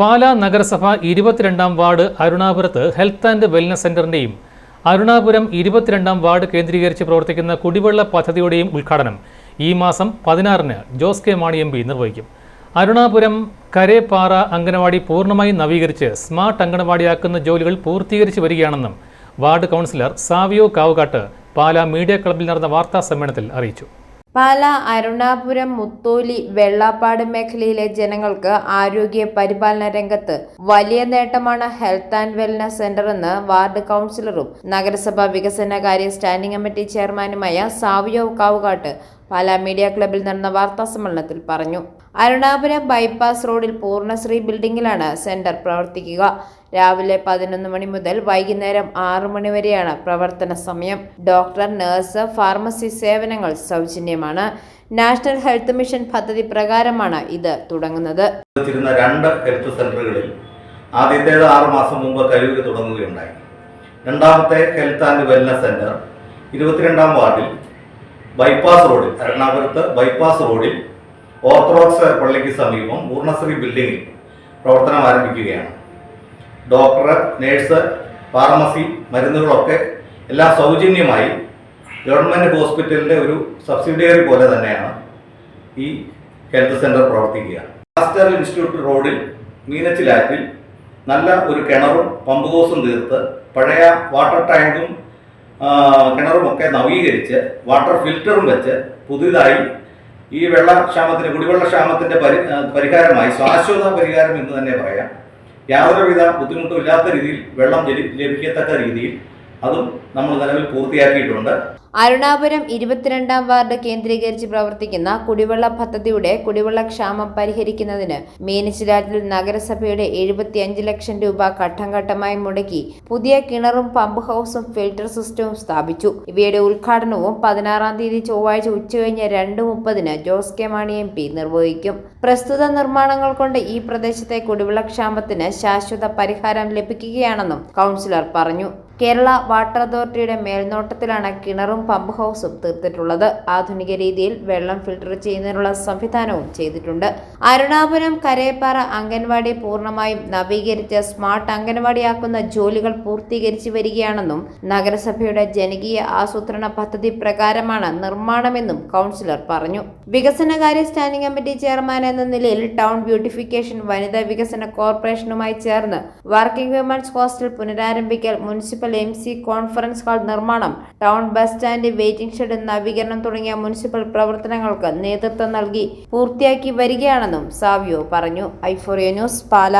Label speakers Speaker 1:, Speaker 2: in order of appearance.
Speaker 1: പാലാ നഗരസഭ ഇരുപത്തിരണ്ടാം വാർഡ് അരുണാപുരത്ത് ഹെൽത്ത് ആൻഡ് വെൽനസ് സെന്ററിന്റെയും അരുണാപുരം ഇരുപത്തിരണ്ടാം വാർഡ് കേന്ദ്രീകരിച്ച് പ്രവർത്തിക്കുന്ന കുടിവെള്ള പദ്ധതിയുടെയും ഉദ്ഘാടനം ഈ മാസം പതിനാറിന് Jose K Mani M P നിർവഹിക്കും. അരുണാപുരം കരേപ്പാറ അംഗനവാടി പൂർണമായി നവീകരിച്ച് സ്മാർട്ട് അംഗനവാടിയാക്കുന്ന ജോലികൾ പൂർത്തീകരിച്ചു വരികയാണെന്നും ward councillor Savio Kavukattu Pala media ക്ലബിൽ നടന്ന വാർത്താ സമ്മേളനത്തിൽ അറിയിച്ചു.
Speaker 2: പാല അരുണാപുരം മുത്തോലി വെള്ളാപ്പാട് മേഖലയിലെ ജനങ്ങൾക്ക് ആരോഗ്യ പരിപാലന രംഗത്ത് വലിയ നേട്ടമാണ് ഹെൽത്ത് ആൻഡ് വെൽനസ് സെന്റർ എന്ന് വാർഡ് കൗൺസിലറും നഗരസഭാ വികസനകാര്യ സ്റ്റാൻഡിംഗ് കമ്മിറ്റി ചെയർമാനുമായ സാവിയോ കാവുകാട്ട് പാലാ മീഡിയ ക്ലബിൽ നടന്ന വാർത്താ സമ്മേളനത്തിൽ പറഞ്ഞു. അരുണാപുരം ബൈപ്പാസ് റോഡിൽ പൂർണശ്രീ ബിൽഡിംഗിലാണ് സെന്റർ പ്രവർത്തിക്കുക. രാവിലെ പതിനൊന്ന് മണി മുതൽ വൈകുന്നേരം ആറു മണി വരെയാണ് പ്രവർത്തന സമയം. ഡോക്ടർ നഴ്സ് ഫാർമസി സേവനങ്ങൾ സൗജന്യമാണ്. നാഷണൽ ഹെൽത്ത് മിഷൻ പദ്ധതി പ്രകാരമാണ് ഇത് തുടങ്ങുന്നത്.
Speaker 3: രണ്ട് ഹെൽത്ത് സെന്ററുകളിൽ ആദ്യത്തേത് ആറ് മാസം മുമ്പ് കരൂര് തുടങ്ങുകയുണ്ടായി. രണ്ടാമത്തെ ഹെൽത്ത് ആൻഡ് വെൽനസ് സെന്റർ ഇരുപത്തിരണ്ടാം വാർഡിൽ ബൈപ്പാസ് റോഡിൽ എറണാകുളത്ത് ബൈപ്പാസ് റോഡിൽ ഓർത്തഡോക്സ് പള്ളിക്ക് സമീപം പൂർണശ്രീ ബിൽഡിംഗിൽ പ്രവർത്തനം ആരംഭിക്കുകയാണ്. ഡോക്ടർ നേഴ്സ് ഫാർമസി മരുന്നുകളൊക്കെ എല്ലാം സൗജന്യമായി ഗവൺമെന്റ് ഹോസ്പിറ്റലിന്റെ ഒരു സബ്സിഡിയറി പോലെ തന്നെയാണ് ഈ ഹെൽത്ത് സെന്റർ പ്രവർത്തിക്കുക മാസ്റ്റർ ഇൻസ്റ്റിറ്റ്യൂട്ട് റോഡിൽ മീനച്ചിലാറ്റിൽ നല്ല ഒരു കിണറും പമ്പ് ഹൗസും തീർത്ത് പഴയ വാട്ടർ ടാങ്കും കിണറുമൊക്കെ നവീകരിച്ച് വാട്ടർ ഫിൽറ്ററും വെച്ച് പുതിയതായി ഈ വെള്ളക്ഷാമത്തിന് കുടിവെള്ളക്ഷാമത്തിന്റെ പരി പരിഹാരമായി ശാശ്വത പരിഹാരം എന്ന് തന്നെ പറയാം. യാതൊരുവിധ ബുദ്ധിമുട്ടും ഇല്ലാത്ത രീതിയിൽ വെള്ളം ലഭി- ലഭിക്കത്തക്ക രീതിയിൽ അതും നമ്മൾ നിലവിൽ പൂർത്തിയാക്കിയിട്ടുണ്ട്.
Speaker 2: അരുണാപുരം ഇരുപത്തിരണ്ടാം വാർഡ് കേന്ദ്രീകരിച്ച് പ്രവർത്തിക്കുന്ന കുടിവെള്ള പദ്ധതിയുടെ കുടിവെള്ള ക്ഷാമം പരിഹരിക്കുന്നതിന് മീനച്ചിലാറ്റിൽ നഗരസഭയുടെ എഴുപത്തിയഞ്ച് ലക്ഷം രൂപ ഘട്ടം ഘട്ടമായി മുടക്കി പുതിയ കിണറും പമ്പ് ഹൗസും ഫിൽട്ടർ സിസ്റ്റവും സ്ഥാപിച്ചു. ഇവയുടെ ഉദ്ഘാടനവും പതിനാറാം തീയതി ചൊവ്വാഴ്ച ഉച്ചകഴിഞ്ഞ് രണ്ട് മുപ്പതിന് Jose K Mani M P നിർവഹിക്കും. പ്രസ്തുത നിർമ്മാണങ്ങൾ കൊണ്ട് ഈ പ്രദേശത്തെ കുടിവെള്ളക്ഷാമത്തിന് ശാശ്വത പരിഹാരം ലഭിക്കുകയാണെന്നും കൗൺസിലർ പറഞ്ഞു. കേരള വാട്ടർ അതോറിറ്റിയുടെ മേൽനോട്ടത്തിലാണ് കിണറും പമ്പ് ഹൗസും തീർത്തിട്ടുള്ളത്. ആധുനിക രീതിയിൽ വെള്ളം ഫിൽട്ടർ ചെയ്യുന്നതിനുള്ള സംവിധാനവും ചെയ്തിട്ടുണ്ട്. അരുണാപുരം കരയപ്പാറ അംഗൻവാടി പൂർണമായും നവീകരിച്ച് സ്മാർട്ട് അംഗൻവാടിയാക്കുന്ന ജോലികൾ പൂർത്തീകരിച്ചു വരികയാണെന്നും നഗരസഭയുടെ ജനകീയ ആസൂത്രണ പദ്ധതി പ്രകാരമാണ് നിർമ്മാണമെന്നും കൗൺസിലർ പറഞ്ഞു. വികസനകാര്യ സ്റ്റാൻഡിംഗ് കമ്മിറ്റി ചെയർമാൻ എന്ന നിലയിൽ ടൗൺ ബ്യൂട്ടിഫിക്കേഷൻ വനിതാ വികസന കോർപ്പറേഷനുമായി ചേർന്ന് വർക്കിംഗ് വിമൻസ് ഹോസ്റ്റൽ പുനരാരംഭിക്കൽ മുനിസിപ്പൽ എം കോൺഫറൻസ് ഹാൾ നിർമ്മാണം town bus stand waiting shed നവീകരണം തുടങ്ങിയ മുനിസിപ്പൽ പ്രവർത്തനങ്ങൾക്ക് നേതൃത്വം നൽകി പൂർത്തിയാക്കി വരികയാണെന്നും സാവിയോ പറഞ്ഞു. ഐഫോറിയ ന്യൂസ് പാല.